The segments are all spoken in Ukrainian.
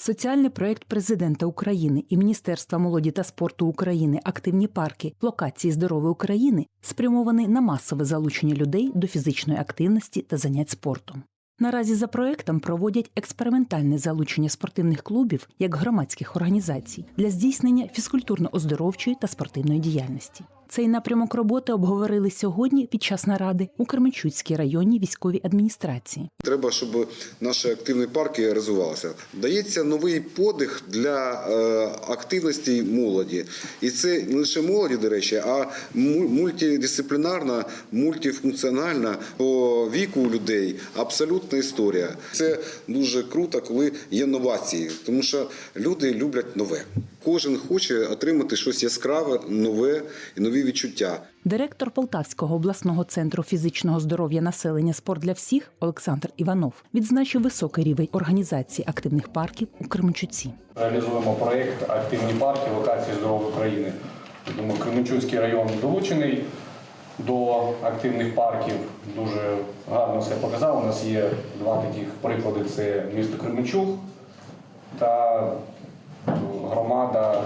Соціальний проект президента України і Міністерства молоді та спорту України Активні парки локації здорової України спрямований на масове залучення людей до фізичної активності та занять спортом. Наразі за проектом проводять експериментальне залучення спортивних клубів як громадських організацій для здійснення фізкультурно-оздоровчої та спортивної діяльності. Цей напрямок роботи обговорили сьогодні під час наради у Кременчуцькій районній військовій адміністрації. Треба, щоб наші активні парки розвивалися. Дається новий подих для е, активності молоді. І це не лише молоді, до речі, а мультидисциплінарна, мультифункціональна по віку людей абсолютна історія. Це дуже круто, коли є новації, тому що люди люблять нове. Кожен хоче отримати щось яскраве, нове і нові відчуття. Директор Полтавського обласного центру фізичного здоров'я населення Спорт для всіх Олександр Іванов відзначив високий рівень організації активних парків у Кременчуці. Реалізуємо проєкт Активні парки локації здорової України. Думаю, Кременчуцький район долучений до активних парків. Дуже гарно все показав. У нас є два таких приклади: це місто Кременчук та громада,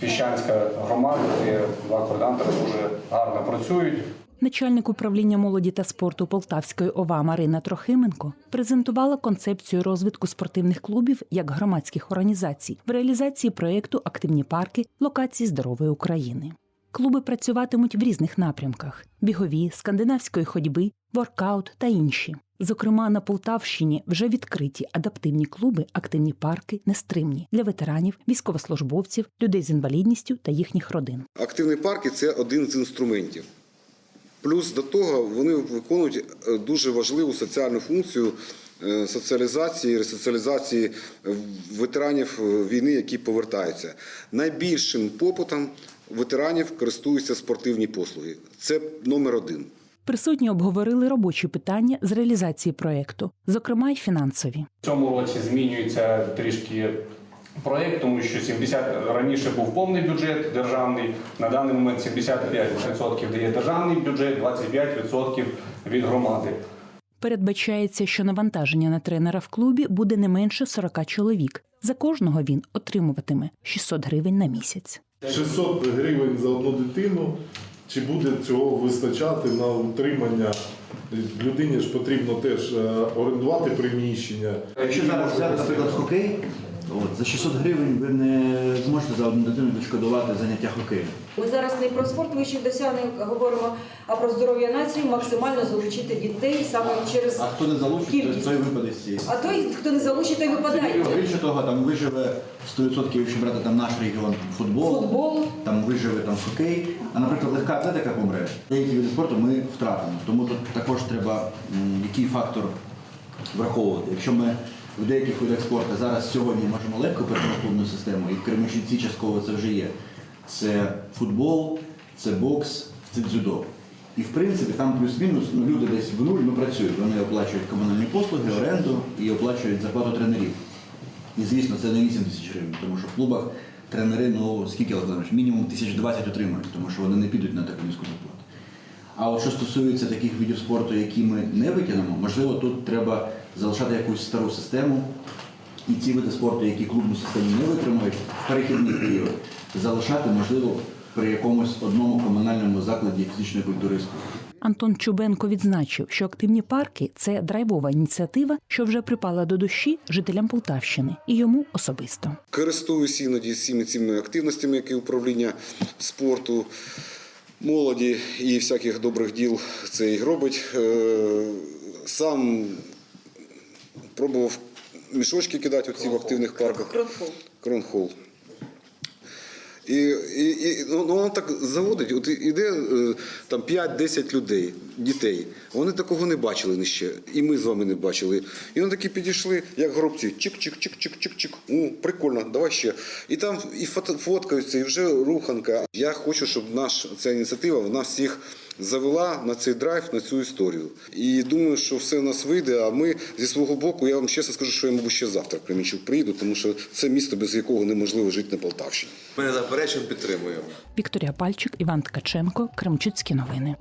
Піщанська громада, де два координатори дуже гарно працюють. Начальник управління молоді та спорту Полтавської ОВА Марина Трохименко презентувала концепцію розвитку спортивних клубів як громадських організацій в реалізації проєкту Активні парки локації здорової України. Клуби працюватимуть в різних напрямках: бігові, скандинавської ходьби, воркаут та інші. Зокрема, на Полтавщині вже відкриті адаптивні клуби, активні парки, нестримні для ветеранів, військовослужбовців, людей з інвалідністю та їхніх родин. Активні парки це один з інструментів. Плюс до того вони виконують е, дуже важливу соціальну функцію е, соціалізації, ресоціалізації е, ветеранів війни, які повертаються. Найбільшим попитом ветеранів користуються спортивні послуги. Це номер один. Присутні обговорили робочі питання з реалізації проєкту, зокрема й фінансові. В цьому році змінюється трішки проєкт, тому що 70 раніше був повний бюджет державний. На даний момент 75% дає державний бюджет, 25% від громади. Передбачається, що навантаження на тренера в клубі буде не менше 40 чоловік. За кожного він отримуватиме 600 гривень на місяць. 600 гривень за одну дитину. Чи буде цього вистачати на утримання? Людині ж потрібно теж е, орендувати приміщення. Якщо зараз взяти, наприклад, хокей, от, за 600 гривень ви не зможете за одну дитину відшкодувати заняття хокеєм. Ми зараз не про спорт вищих досягнень говоримо, а про здоров'я нації, максимально залучити дітей саме через А хто не залучить, кількість. той випаде з цієї. А той, хто не залучить, той випадає. Більше того, там виживе 100%, якщо брати там наш регіон футбол, Футбол. там виживе там хокей, а наприклад легка атлетика помре. Деякі види спорту ми втратимо. Тому тут також треба м, який фактор враховувати. Якщо ми в деяких видах спорту зараз сьогодні можемо легко перейти клубну систему, і в Кременчуці частково це вже є. Це футбол, це бокс, це дзюдо. І в принципі там плюс-мінус ну, люди десь в нуль ну, працюють. Вони оплачують комунальні послуги, оренду і оплачують зарплату тренерів. І звісно, це не 8 тисяч гривень, тому що в клубах тренери, ну скільки Олександрович, мінімум 1020 отримують, тому що вони не підуть на таку низьку зарплату. А от що стосується таких видів спорту, які ми не витягнемо, можливо, тут треба залишати якусь стару систему, і ці види спорту, які клубну систему не витримують, в перехідний період, залишати, можливо, при якомусь одному комунальному закладі фізичної культури спорту. Антон Чубенко відзначив, що активні парки це драйвова ініціатива, що вже припала до душі жителям Полтавщини і йому особисто. Користуюсь іноді всіми цими активностями, які управління спорту, молоді і всяких добрих діл це і робить. Е, Сам пробував мішочки кидати оці в активних парках. Кронхол. Кронхол. І, і, і ну, воно так заводить. От іде е, там 5-10 людей, дітей. Вони такого не бачили ні ще. І ми з вами не бачили. І вони такі підійшли, як горобці. Чик-чик-чик-чик-чик-чик. О, прикольно, давай ще. І там і фоткаються, і вже руханка. Я хочу, щоб наша ця ініціатива вона всіх завела на цей драйв, на цю історію. І думаю, що все в нас вийде. А ми зі свого боку, я вам чесно скажу, що я, мабуть, ще завтра в Кремінчук приїду, тому що це місто, без якого неможливо жити на Полтавщині. Ми не заперечуємо, підтримуємо. Вікторія Пальчик, Іван Ткаченко, Кремчуцькі новини.